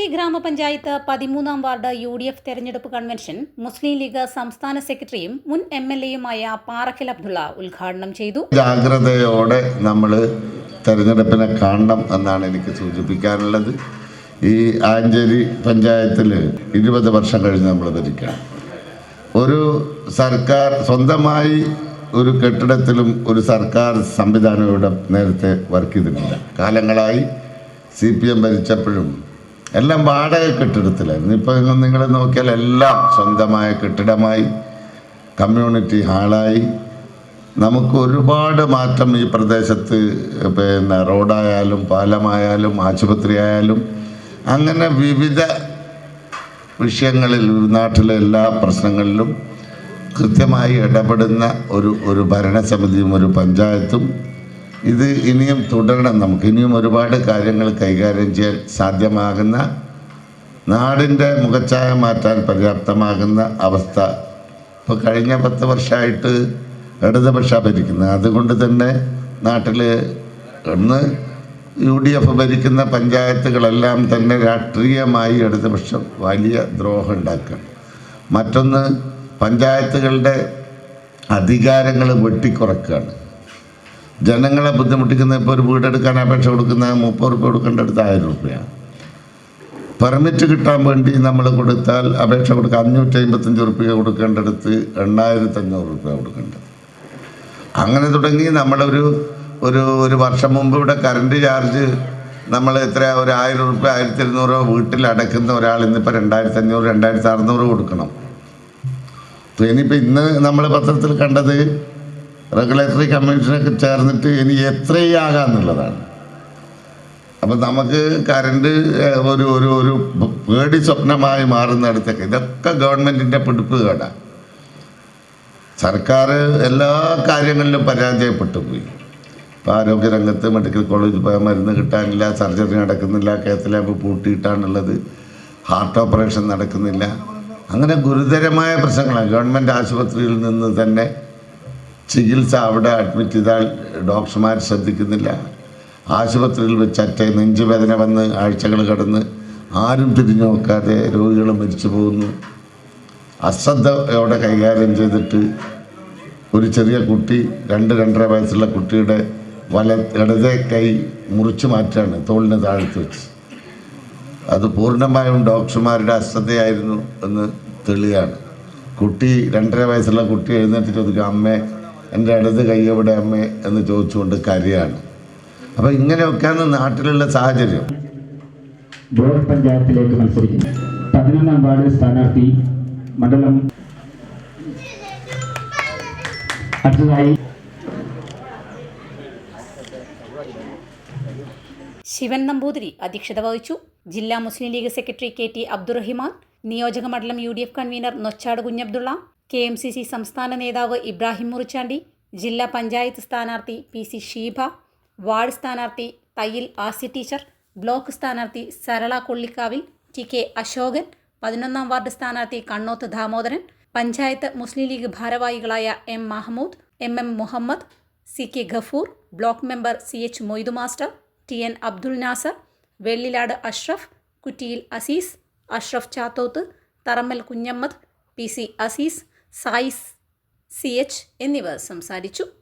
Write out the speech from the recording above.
ആഞ്ചേരി ഗ്രാമപഞ്ചായത്ത് പതിമൂന്നാം ward U D F തെരഞ്ഞെടുപ്പ് കൺവെൻഷൻ മുസ്ലിം ലീഗ് സംസ്ഥാന സെക്രട്ടറിയും മുൻ എം എൽ എയുമായ പാറക്കൽ അബ്ദുള്ള ഉദ്ഘാടനം ചെയ്തു. ജാഗ്രതയോടെ നമ്മൾ തെരഞ്ഞെടുപ്പിനെ കാണണം എന്നാണ് എനിക്ക് സൂചിപ്പിക്കാനുള്ളത്. ഈ ആഞ്ചേരി പഞ്ചായത്തിൽ ഇരുപത് വർഷം കഴിഞ്ഞ് നമ്മൾ ഭരിക്കണം. ഒരു സർക്കാർ സ്വന്തമായി ഒരു കെട്ടിടത്തിലും ഒരു സർക്കാർ സംവിധാനം ഇവിടെ നേരത്തെ വർക്ക് ചെയ്തിട്ടില്ല. കാലങ്ങളായി സി പി എം ഭരിച്ചപ്പോഴും എല്ലാം വാടക കെട്ടിടത്തിലായിരുന്നു ഇപ്പം നിങ്ങൾ നോക്കിയാൽ എല്ലാം സ്വന്തമായ കെട്ടിടമായി കമ്മ്യൂണിറ്റി ഹാളായി. നമുക്ക് ഒരുപാട് മാറ്റം ഈ പ്രദേശത്ത് പിന്നെ റോഡായാലും പാലമായാലും ആശുപത്രി ആയാലും അങ്ങനെ വിവിധ വിഷയങ്ങളിൽ നാട്ടിലെ എല്ലാ പ്രശ്നങ്ങളിലും കൃത്യമായി ഇടപെടുന്ന ഒരു ഒരു ഭരണസമിതിയും ഒരു പഞ്ചായത്തും ഇത് ഇനിയും തുടരണം നമുക്ക്. ഇനിയും ഒരുപാട് കാര്യങ്ങൾ കൈകാര്യം ചെയ്യാൻ സാധ്യമാകുന്ന നാടിന്റെ മുഖച്ഛായ മാറ്റാൻ പര്യാപ്തമാകുന്ന അവസ്ഥ ഇപ്പോൾ കഴിഞ്ഞ പത്ത് വർഷമായിട്ട് ഇടതുപക്ഷ ഭരിക്കുന്നത് അതുകൊണ്ട് തന്നെ നാട്ടിൽ ഒന്ന് യു ഡി എഫ് ഭരിക്കുന്ന പഞ്ചായത്തുകളെല്ലാം തന്നെ രാഷ്ട്രീയമായി ഇടതുപക്ഷം വലിയ ദ്രോഹം ഉണ്ടാക്കുകയാണ്. മറ്റൊന്ന് പഞ്ചായത്തുകളുടെ അധികാരങ്ങൾ വെട്ടിക്കുറക്കുകയാണ്. ജനങ്ങളെ ബുദ്ധിമുട്ടിക്കുന്ന ഇപ്പോൾ ഒരു വീടെടുക്കാൻ അപേക്ഷ കൊടുക്കുന്ന മുപ്പത് റുപ്യ കൊടുക്കേണ്ടടുത്ത് ആയിരം റുപ്യയാണ് പെർമിറ്റ് കിട്ടാൻ വേണ്ടി നമ്മൾ കൊടുത്താൽ അപേക്ഷ കൊടുക്കുക അഞ്ഞൂറ്റി അമ്പത്തഞ്ച് റുപ്യ കൊടുക്കേണ്ടടുത്ത് എണ്ണായിരത്തി അഞ്ഞൂറ് റുപ്യ കൊടുക്കേണ്ടത് അങ്ങനെ തുടങ്ങി നമ്മളൊരു ഒരു ഒരു വർഷം മുമ്പ് ഇവിടെ കറണ്ട് ചാർജ് നമ്മൾ എത്ര ഒരു ആയിരം റുപ്യ ആയിരത്തി ഇരുന്നൂറ് വീട്ടിൽ അടയ്ക്കുന്ന ഒരാൾ ഇന്നിപ്പോൾ രണ്ടായിരത്തി അഞ്ഞൂറ് രണ്ടായിരത്തി അറുന്നൂറ് കൊടുക്കണം ഇനിയിപ്പോൾ ഇന്ന് നമ്മൾ പത്രത്തിൽ കണ്ടത് റെഗുലേറ്ററി കമ്മീഷനൊക്കെ ചേർന്നിട്ട് ഇനി എത്രയാകാന്നുള്ളതാണ്. അപ്പം നമുക്ക് കറണ്ട് ഒരു ഒരു ഒരു പേടി സ്വപ്നമായി മാറുന്നിടത്തൊക്കെ ഇതൊക്കെ ഗവൺമെന്റിന്റെ പിടിപ്പ് കേടാണ് സർക്കാർ എല്ലാ കാര്യങ്ങളിലും പരാജയപ്പെട്ടു പോയി. ഇപ്പോൾ ആരോഗ്യരംഗത്ത് മെഡിക്കൽ കോളേജിൽ പോയാൽ മരുന്ന് കിട്ടാനില്ല സർജറി നടക്കുന്നില്ല കേസിലാമ്പ് പൂട്ടിയിട്ടാണുള്ളത് ഹാർട്ട് ഓപ്പറേഷൻ നടക്കുന്നില്ല. അങ്ങനെ ഗുരുതരമായ പ്രശ്നങ്ങളാണ്. ഗവൺമെന്റ് ആശുപത്രിയിൽ നിന്ന് തന്നെ ചികിത്സ അവിടെ അഡ്മിറ്റ് ചെയ്താൽ ഡോക്ടർമാർ ശ്രദ്ധിക്കുന്നില്ല. ആശുപത്രിയിൽ വെച്ച് അറ്റ നെഞ്ചുവേദന വന്ന് ആഴ്ചകൾ കടന്ന് ആരും തിരിഞ്ഞു നോക്കാതെ രോഗികൾ മരിച്ചു പോകുന്നു. അശ്രദ്ധയോടെ കൈകാര്യം ചെയ്തിട്ട് ഒരു ചെറിയ കുട്ടി രണ്ട് രണ്ടര വയസ്സുള്ള കുട്ടിയുടെ വല ഇടതേ കൈ മുറിച്ചു മാറ്റാണ് തോളിന് താഴ്ത്തി വെച്ച്. അത് പൂർണമായും ഡോക്ടർമാരുടെ അശ്രദ്ധയായിരുന്നു എന്ന് തെളിയാണ്. കുട്ടി രണ്ടര വയസ്സുള്ള കുട്ടി എഴുന്നേറ്റ് ചോദിക്കും അമ്മേ എന്റെ ഇടത് കൈ എവിടെ അമ്മേ എന്ന് ചോദിച്ചുകൊണ്ട് കരയാണ്. അപ്പോൾ ഇങ്ങനെയൊക്കെയാണ് നാട്ടിലുള്ള സാഹചര്യം. ബ്ലോക്ക് പഞ്ചായത്തിലേക്ക് മത്സരിക്കുന്നു. പതിനൊന്നാം വാർഡ് സ്ഥാനാർത്ഥി മണ്ഡലം അടുത്തതായി ശിവൻ നമ്പൂതിരി അധ്യക്ഷത വഹിച്ചു. ജില്ലാ Muslim League secretary K T Abdurahiman. നിയോജക മണ്ഡലം U D F convener Nochad Kunjabdulla. K M C C സംസ്ഥാന നേതാവ് ഇബ്രാഹിം മുറിച്ചാണ്ടി ജില്ലാ പഞ്ചായത്ത് സ്ഥാനാർത്ഥി പി സി ഷീബ വാർഡ് സ്ഥാനാർത്ഥി തയ്യിൽ ആസി ടീച്ചർ ബ്ലോക്ക് സ്ഥാനാർത്ഥി സരള കൊള്ളിക്കാവിൽ ടി കെ അശോകൻ പതിനൊന്നാം വാർഡ് സ്ഥാനാർത്ഥി കണ്ണോത്ത് ദാമോദരൻ പഞ്ചായത്ത് മുസ്ലിം ലീഗ് ഭാരവാഹികളായ M Mahmood M M Muhammad C K Gafoor block member C H Moidu master T N Abdul Nasar Vellilad Ashraf Kuttiyil Azeez Ashraf Chathoth Tharammal Kunhammad P C Azeez Sais C എന്നിവർ സംസാരിച്ചു.